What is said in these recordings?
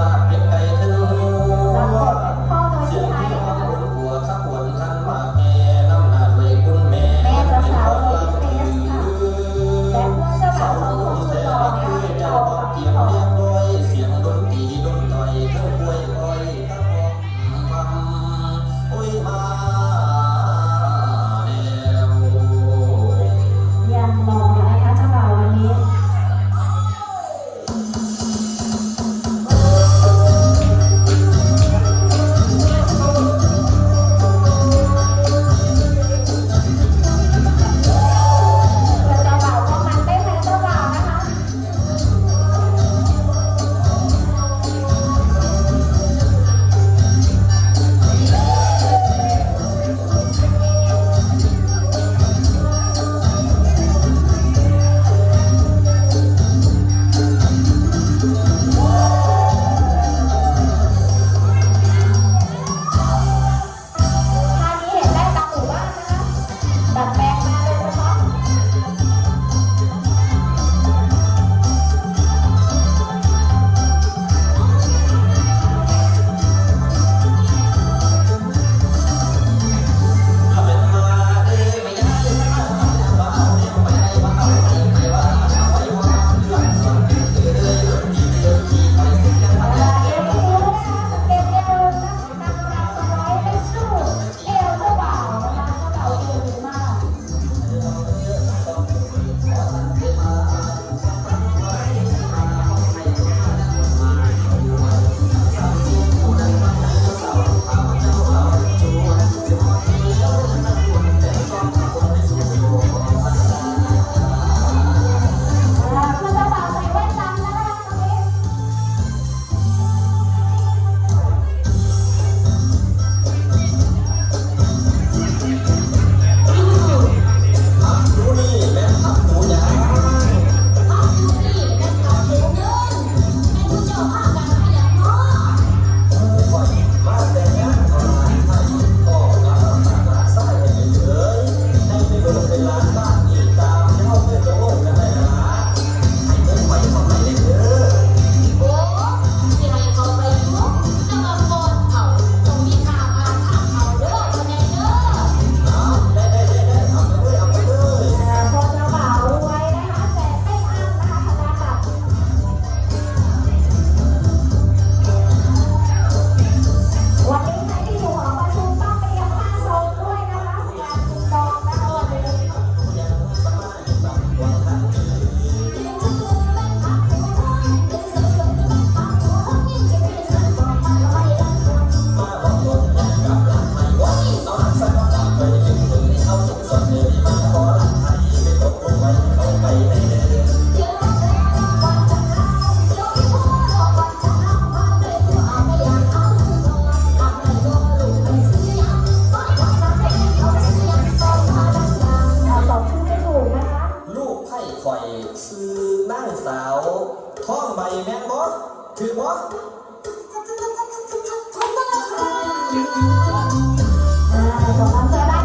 สุ ซื้อนั่งสาวท้องใบแมงบอสถือบอสต่อมาเจอได้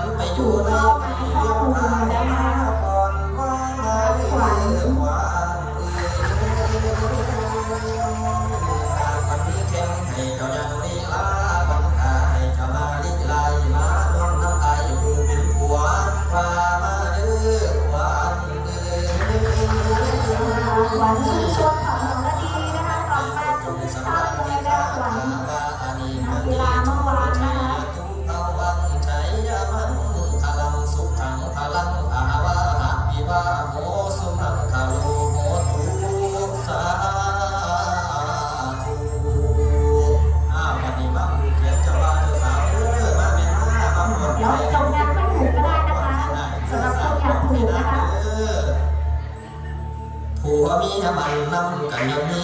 มันไปอยู่ในที่ยกพายก่อนว่างเลยว่างเอ่ยมันมีแข็งให้เจ้าอยังลีลาบังอาให้เจ้ามาลิลายมาลงน้ำตาอยู่เป็นหวานพามาเด้อหวานเอ่ยหวานชื่นชมของหนูก็ดีนะคะกลับมาทุกท่านเลยนะหวานกีฬา ดี๋ยวจงน้ำข้างหมูก็ได้นะคะสำหรับคนอยากถูกนะคะผัวมีน้ำมันน้ำกันยังมี